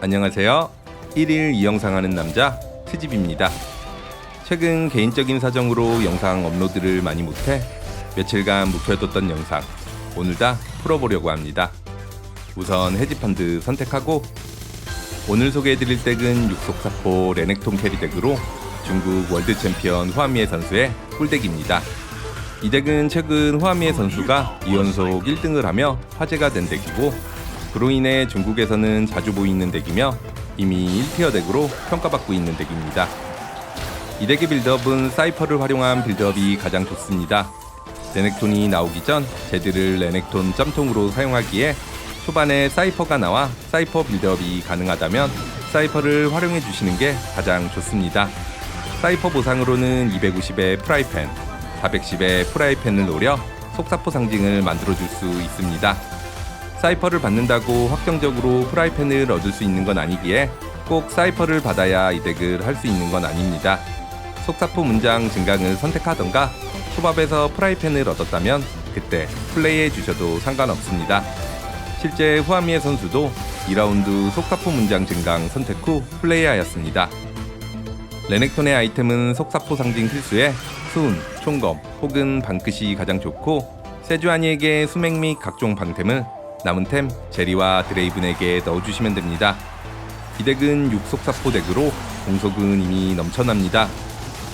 안녕하세요. 1일 이 영상 하는 남자 트집입니다. 최근 개인적인 사정으로 영상 업로드를 많이 못해 며칠간 묵혀뒀던 영상 오늘 다 풀어보려고 합니다. 우선 해지펀드 선택하고 오늘 소개해드릴 덱은 육속사포 레넥톤 캐리 덱으로 중국 월드 챔피언 후아미에 선수의 꿀덱입니다. 이 덱은 최근 후아미에 선수가 2연속 1등을 하며 화제가 된 덱이고 그로 인해 중국에서는 자주 보이는 덱이며 이미 1티어 덱으로 평가받고 있는 덱입니다. 이 덱의 빌드업은 사이퍼를 활용한 빌드업이 가장 좋습니다. 레넥톤이 나오기 전 제드를 레넥톤 점통으로 사용하기에 초반에 사이퍼가 나와 사이퍼 빌드업이 가능하다면 사이퍼를 활용해 주시는 게 가장 좋습니다. 사이퍼 보상으로는 250의 프라이팬, 410의 프라이팬을 노려 속사포 상징을 만들어 줄 수 있습니다. 사이퍼를 받는다고 확정적으로 프라이팬을 얻을 수 있는 건 아니기에 꼭 사이퍼를 받아야 이 덱을 할 수 있는 건 아닙니다. 속사포 문장 증강을 선택하던가 초밥에서 프라이팬을 얻었다면 그때 플레이해 주셔도 상관없습니다. 실제 후아미의 선수도 2라운드 속사포 문장 증강 선택 후 플레이하였습니다. 레넥톤의 아이템은 속사포 상징 필수에 수은, 총검 혹은 방끝이 가장 좋고 세주아니에게 수맥 및 각종 방템을 남은 템 제리와 드레이븐에게 넣어주시면 됩니다. 이 덱은 육속사포 덱으로 공속은 이미 넘쳐납니다.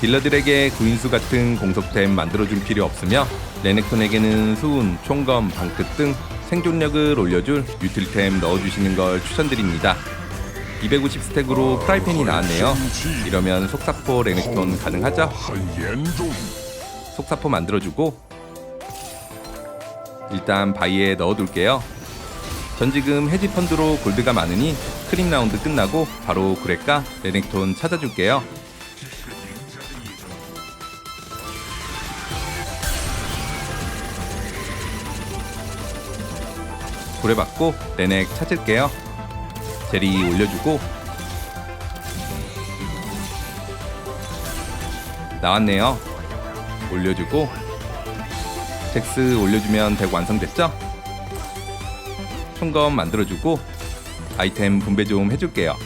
딜러들에게 구인수 같은 공속템 만들어줄 필요 없으며 레넥톤에게는 수운, 총검, 방긋 등 생존력을 올려줄 유틸템 넣어주시는 걸 추천드립니다. 250 스택으로 프라이팬이 나왔네요. 이러면 속사포 레넥톤 가능하죠? 속사포 만들어주고 일단 바위에 넣어둘게요. 전 지금 해지펀드로 골드가 많으니 크림 라운드 끝나고 바로 그렉과 레넥톤 찾아줄게요. 고래받고 레넥 찾을게요. 제리 올려주고 나왔네요. 올려주고 잭스 올려주면 덱 완성됐죠? 총검 만들어주고 아이템 분배 좀 해줄게요.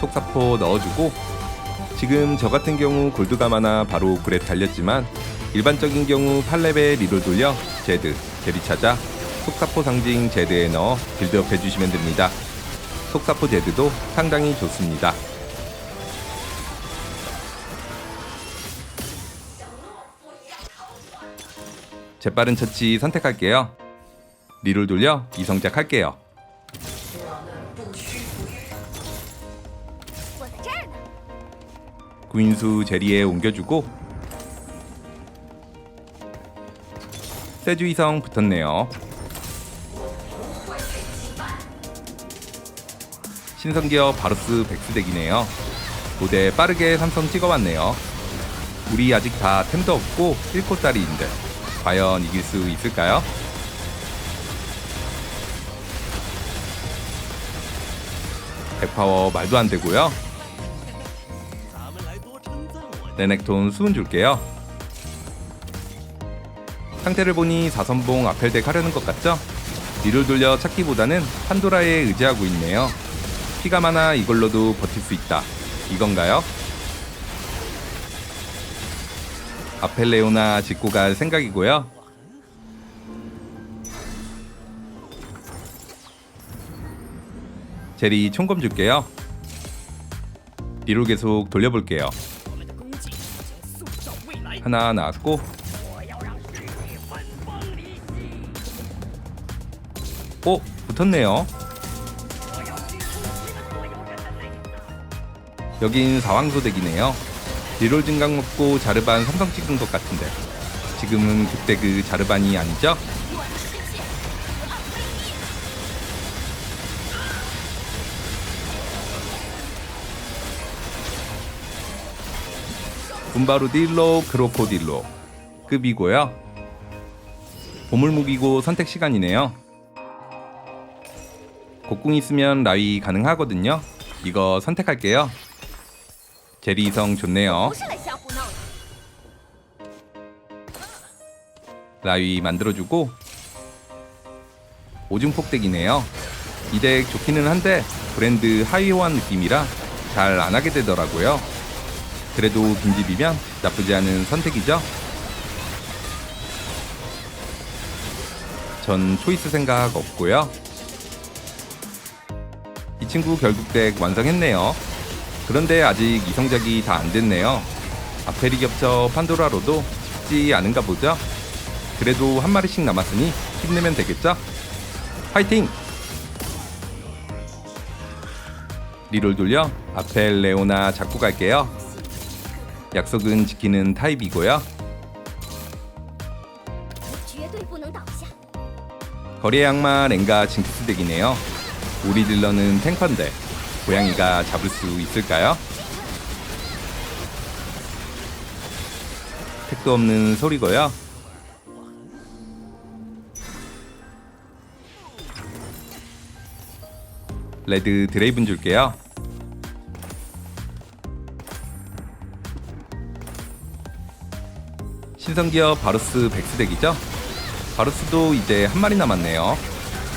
속사포 넣어주고 지금 저 같은 경우 골드가 많아 바로 그래 달렸지만 일반적인 경우 8레벨 리롤 돌려 제드, 제리 찾아 속사포 상징 제드에 넣어 빌드업 해주시면 됩니다. 속사포 제드도 상당히 좋습니다. 재빠른 처치 선택할게요. 리를 돌려 이성작 할게요. 구인수 제리에 옮겨주고 세주 이성 붙었네요. 신성기어 바로스 백수덱이네요. 고대 빠르게 삼성 찍어왔네요. 우리 아직 다 템도 없고 1코짜리인데 과연 이길 수 있을까요? 백파워 말도 안 되고요. 레넥톤 수은 줄게요. 상태를 보니 4선봉 아펠덱 하려는 것 같죠? 뒤를 돌려 찾기보다는 판도라에 의지하고 있네요. 피가 많아 이걸로도 버틸 수 있다. 이건가요? 아펠레오나 짚고 갈 생각이고요. 제리 총검 줄게요. 뒤로 계속 돌려볼게요. 하나 나왔고 오! 붙었네요. 여긴 사왕소덱이네요. 리롤 증강 먹고 자르반 삼성 찍은 것 같은데 지금은 그때 그 자르반이 아니죠? 군바루딜로 크로코딜로 급이고요. 보물무기고 선택 시간이네요. 곡궁 있으면 라위 가능하거든요. 이거 선택할게요. 제리성 좋네요. 라위 만들어주고 오줌폭대기네요. 이 덱 좋기는 한데 브랜드 하이호한 느낌이라 잘 안하게 되더라고요. 그래도 빈집이면 나쁘지 않은 선택이죠. 전 초이스 생각 없고요. 이 친구 결국 덱 완성했네요. 그런데 아직 이성작이 다 안 됐네요. 아펠이 겹쳐 판도라로도 쉽지 않은가 보죠? 그래도 한 마리씩 남았으니 힘내면 되겠죠? 파이팅! 리롤 돌려 아펠 레오나 잡고 갈게요. 약속은 지키는 타입이고요. 거리의 악마 렌가 징크스 덱이네요. 우리 딜러는 탱커인데 고양이가 잡을 수 있을까요? 택도 없는 소리고요. 레드 드레이븐 줄게요. 신성기어 바루스 백스 덱이죠? 바루스도 이제 한 마리 남았네요.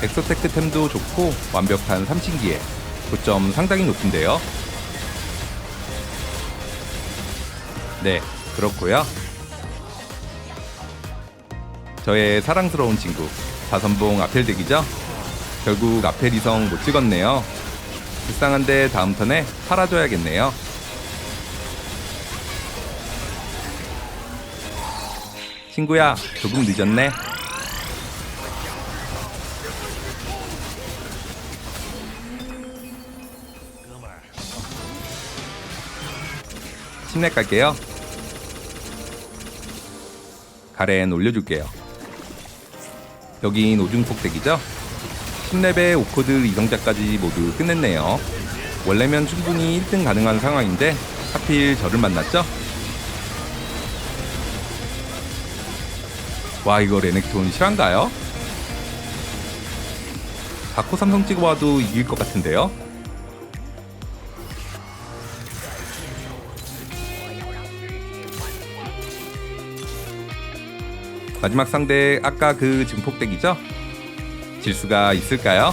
엑소테크 템도 좋고 완벽한 삼신기에 고점 상당히 높은데요. 네, 그렇고요. 저의 사랑스러운 친구 다선봉 아펠 덱이죠. 결국 아펠 이성 못 찍었네요. 불쌍한데 다음 턴에 팔아줘야겠네요. 친구야, 조금 늦었네. 침례 갈게요. 가렌 올려줄게요. 여긴 오중폭덱이죠? 10렙의 오코드 이성자까지 모두 끝냈네요. 원래면 충분히 1등 가능한 상황인데 하필 저를 만났죠? 와 이거 레넥톤 실한가요? 다코 삼성 찍어봐도 이길 것 같은데요? 마지막 상대 아까 그 증폭덱이죠? 질 수가 있을까요?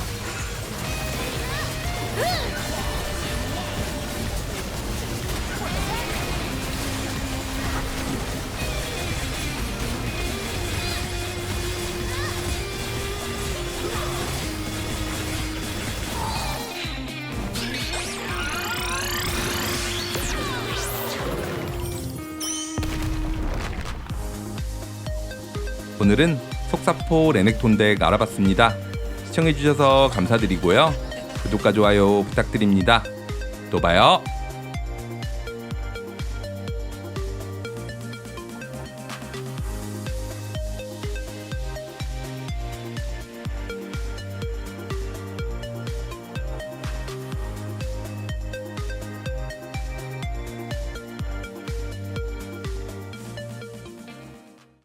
오늘은 속사포 레넥톤 덱 알아봤습니다. 시청해주셔서 감사드리고요. 구독과 좋아요 부탁드립니다. 또 봐요.